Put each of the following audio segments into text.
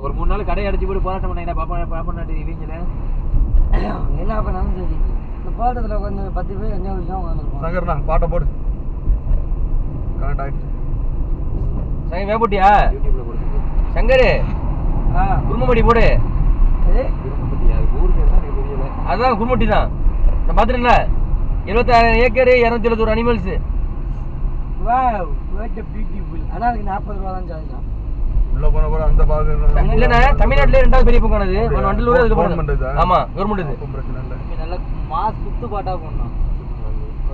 ஒரு மூணு நாள் கடை அடைச்சு போட்டு போராட்டம் பண்ணீங்க பாப்பா பாப்பா நாட்டு இவங்கள என்ன பண்ணாலும் சரி. இந்த போராட்டத்தில் உட்காந்து பத்து பேர் அஞ்சு நிமிஷம் உட்காந்துருப்போம் சங்கர்ண்ணா பாட்டை போடு. கரெக்ட் ஆயிடுச்சு சங்க வேப்பட்டியா யூடியூப்ல சங்கரு ஆ. குருமமடி போடு. அதுதான் குருமட்டி தான். நான் பார்த்துருல இருபத்தாயிரம் ஏக்கர் இரநூத்தி எழுபத்தொரு அனிமல்ஸ் வா வாட் பியூட்டிஃபுல் ஆனால் அதுக்கு நாற்பது ரூபா தான் சார்ஜ் உள்ள போன போற அந்த பாகம் இல்லண்ணே தமிழ்நாட்டிலே ரெண்டாவது பெரிய வண்டலூர் அதுக்கு Government இதா? போனது ஆமா கவர்மெண்ட் இது. ஒன்றும் பிரச்சனை இல்லை. இங்க நல்லா மாஸ் குத்து பாட்டா போடணும்.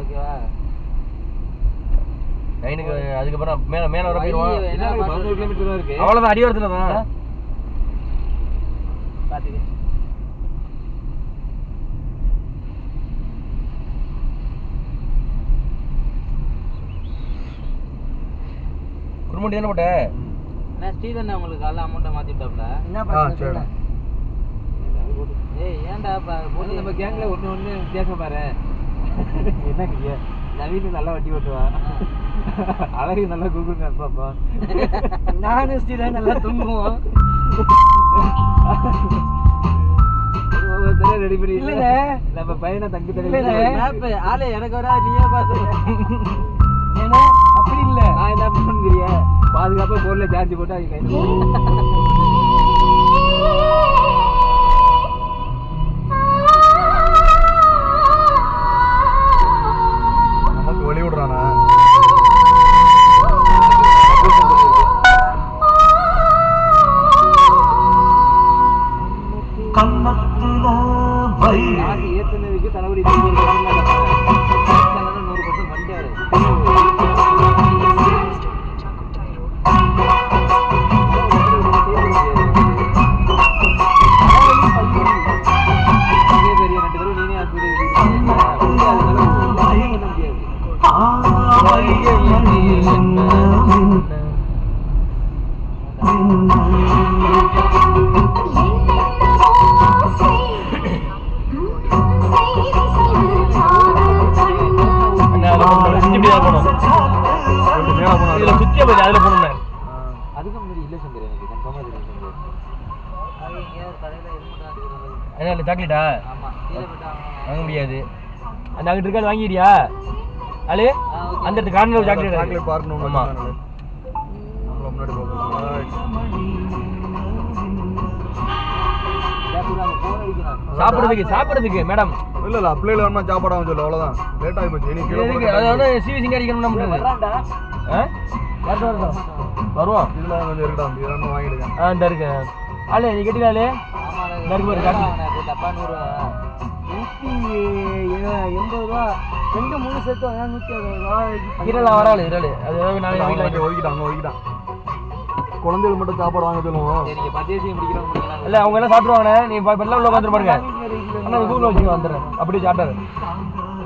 ஓகேவா? லைனுக்கு அதுக்கப்புறம் மேல வர போயிடுவான் தான் அவ்வளவுதான் அடிவாரத்துல தான். பார்த்துக்க குருமட்டி தானே போட்ட? என்ன ஸ்ரீதன் உங்களுக்கு காலைல அமௌண்ட்டை மாற்றி விட்டாப்ல என்ன ஆ சரிண்ணா ஏய் ஏன்டா ஒண்ணு நம்ம கேங்ல ஒண்ணு ஒண்ணு வித்தியாசம் பாரு. என்ன நீங்க நவீன் நல்லா வட்டி ஓட்டுவா? அழகு நல்லா கூகுள் மேப் பாப்பா நானும் ஸ்ரீதன் நல்லா தூங்குவோம் ஒவ்வொருத்தரையும் ரெடி பண்ணி இல்லைண்ணே. நம்ம பையனை தங்கி. தடவை ஆளு எனக்கு வரா நீயே பாத்து ஏன்னா அப்படி இல்ல. நான் என்ன பண்ணுறிய பாதுகாப்பா போன்ல சார்ஜ் போட்டு அவங்க இல்ல சாக்லேட்டா வாங்க முடியாது. அந்த அங்கிட்டு இருக்காது வாங்கிடுறியா? அலு. அந்த இடத்து கார்னர் சாக்லேட் சாக்லேட் பார்க்கணும் ஆமா. நம்மள முன்னாடி சாப்பிடுறதுக்கு சாப்பிடுறதுக்கு மேடம் இல்ல இல்ல அப்ளைல வேணுமா சாப்பாடு சொல்லு அவ்வளவுதான். லேட் ஆகி போச்சு இனி கீழே எதுக்கு? போறது அது வந்து சிவி சிங்க அடிக்கணும் நம்மளுக்கு வர்றான்டா ஆ? வரட்டும், வரட்டும். வருவோம் இதுல கொஞ்சம் இருக்குடா இது ரெண்டும் வாங்கிடுங்க ஆ இந்த இருக்கு. ஆளு நீ கட்டிக்கா ஆளு இந்த இருக்கு பாரு காட்டு தப்பா நூறு எண்பது ரூபா ரெண்டு மூணு சேர்த்து வாங்கினா நூற்றி அறுபது ரூபா. இரலா வராளு இரலு. அது ஏதாவது நாளைக்கு அவன் வீட்டில் ஒதுக்கிட்டான் அங்க ஒதுக்கிட்டான். குழந்தைகள் மட்டும் சாப்பாடு வாங்க சொல்லுவோம். சரி நீங்க பர்ச்சேசிங் முடிக்கிறோம் முடிக்கலாம் இல்ல அவங்க எல்லாம் சாப்பிடுவாங்கண்ணே நீ வெள்ள உள்ள உட்காந்துரு பாருங்க. அண்ணா கூகுள் வச்சுக்கோ வந்துடுறேன். அப்படியே சாப்பிட்டாரு.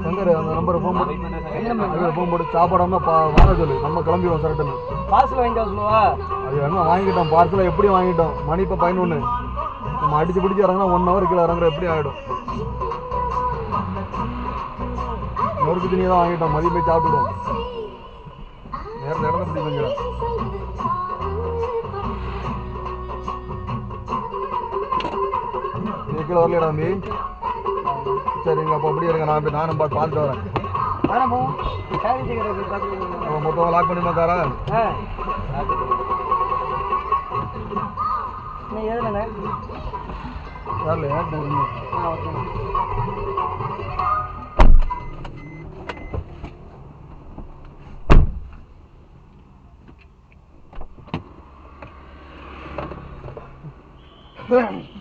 சங்கர் அந்த நம்பரை ஃபோன் போட்டு ஃபோன் போட்டு சாப்பாடாம பா வாங்க சொல்லு. நம்ம கிளம்பிடுவோம் சரட்டுன்னு பார்சல் வாங்கிட்டு சொல்லுவா? அது என்ன வாங்கிட்டோம். பார்சலை எப்படி வாங்கிட்டோம்? மணி இப்போ பதினொன்று நம்ம அடிச்சு பிடிச்சி இறங்கினா ஒன் ஹவர் கீழே இறங்குற எப்படி ஆகிடும் நொறுக்கு தண்ணியை தான் வாங்கிட்டோம். மதியம் போய் சாப்பிட்டுடுவோம் நேரத்தில் இடத்த பிடி கொஞ்சம் இது கீழே வரலையா தம்பி சரிங்க அப்போ அப்படியே இருங்க. நான் போய் நானும் பார்த்து பார்த்துட்டு வரேன். வேணாம் போ. சேரிட்டி கடைக்கு பார்த்து அப்போ மொத்தம் லாக் பண்ணி மாத்தாரா எழுதுனங்க யாரில் ஏன் Yeah.